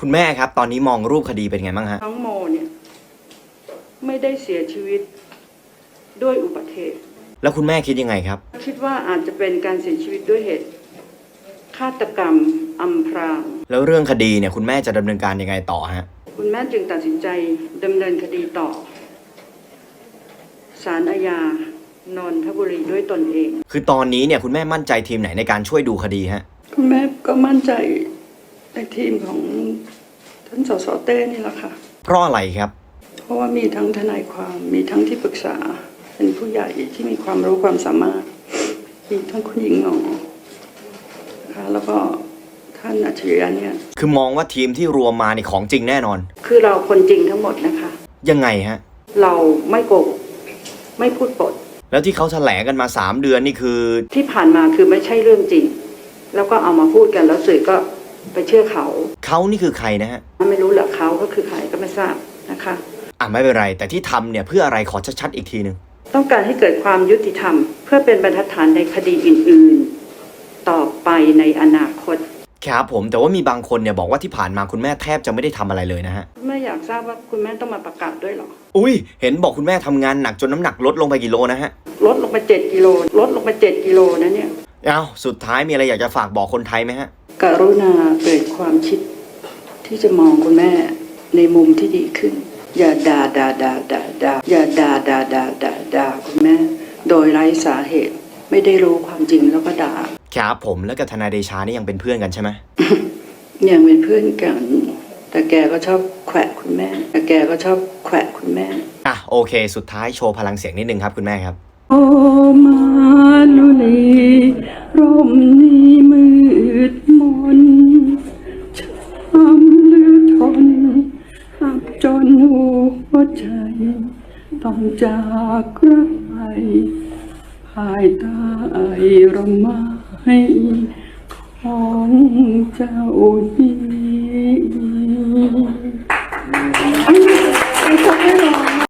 คุณแม่ครับ ตอนนี้มองรูปคดีเป็นไงบ้างฮะ น้องโมเนี่ยไม่ได้เสียชีวิตด้วยอุบัติเหตุ แล้วคุณแม่คิดยังไงครับ คิดว่าอาจจะเป็นการเสียชีวิตด้วยเหตุฆาตกรรมอำพราง แล้วเรื่องคดีเนี่ยคุณแม่จะดำเนินการยังไงต่อฮะ คุณแม่จึงตัดสินใจดำเนินคดีต่อศาลอาญานนทบุรีด้วยตนเอง คือตอนนี้เนี่ยคุณแม่มั่นใจทีมไหนในการช่วยดูคดีฮะ คุณแม่ก็มั่นใจในทีมของ ท่านสสเต้นี่แหละค่ะ เพราะอะไรครับ เพราะว่ามีทั้งทนายความมีทั้งที่ปรึกษา เป็นผู้ใหญ่ที่มีความรู้ความสามารถมีทั้งคุณหญิงหมอนะคะแล้วก็ท่านอัจฉริยะเนี่ยคือมองว่าทีมที่รวมมาเนี่ยของจริงแน่นอน คือเราคนจริงทั้งหมดนะคะ ยังไงฮะ เราไม่โกหกไม่พูดปด แล้วที่เขาแถลงกันมา 3 เดือนนี่คือ ที่ผ่านมาคือไม่ใช่เรื่องจริง แล้วก็เอามาพูดกันแล้วสื่อก็ไปเชื่อเขา เขานี่คือใครนะฮะ ไม่รู้เหรอเขาก็คือใครก็ไม่ทราบนะคะ อะไม่เป็นไร แต่ที่ทำเนี่ยเพื่ออะไรขอชัดๆอีกทีหนึ่งต้องการให้เกิดความยุติธรรม เพื่อเป็นบรรทัดฐานในคดีอื่น ๆ ต่อไปในอนาคต ครับผมแต่ว่ามีบางคนเนี่ยบอกว่าที่ผ่านมาคุณแม่แทบจะไม่ได้ทำอะไรเลยนะฮะคุณแม่อยากทราบว่าคุณแม่ต้องมาประกาศด้วยเหรอ อุ้ย เห็นบอกคุณแม่ทำงานหนักจนน้ำหนักลดลงไปกี่โลนะฮะ ลดลงไปเจ็ดกิโล ลดลงไปเจ็ดกิโลนะเนี่ย เอ้าสุดท้ายมีอะไรอยากจะฝากบอกคนไทยไหมฮะ กรุณาเปิดความคิด ที่จะมองคุณแม่ในมุมที่ดีขึ้น อย่าด่าด่าด่าด่าด่าอย่าด่าด่าด่าด่าด่าคุณแม่ โดยไร้สาเหตุไม่ได้รู้ความจริงแล้วก็ด่าครับผมแล้วกับทนายเดชานี่ยังเป็นเพื่อนกันใช่ไหมอย่างเป็นเพื่อนกัน แต่แกก็ชอบแขวะคุณแม่ แต่แกก็ชอบแขวะคุณแม่อะโอเค สุดท้ายโชว์พลังเสียงนิดนึงครับคุณแม่ครับ โอมา หัวใจ ต้องจากรักไปภายใต้ร่มไม้ของเจ้าดี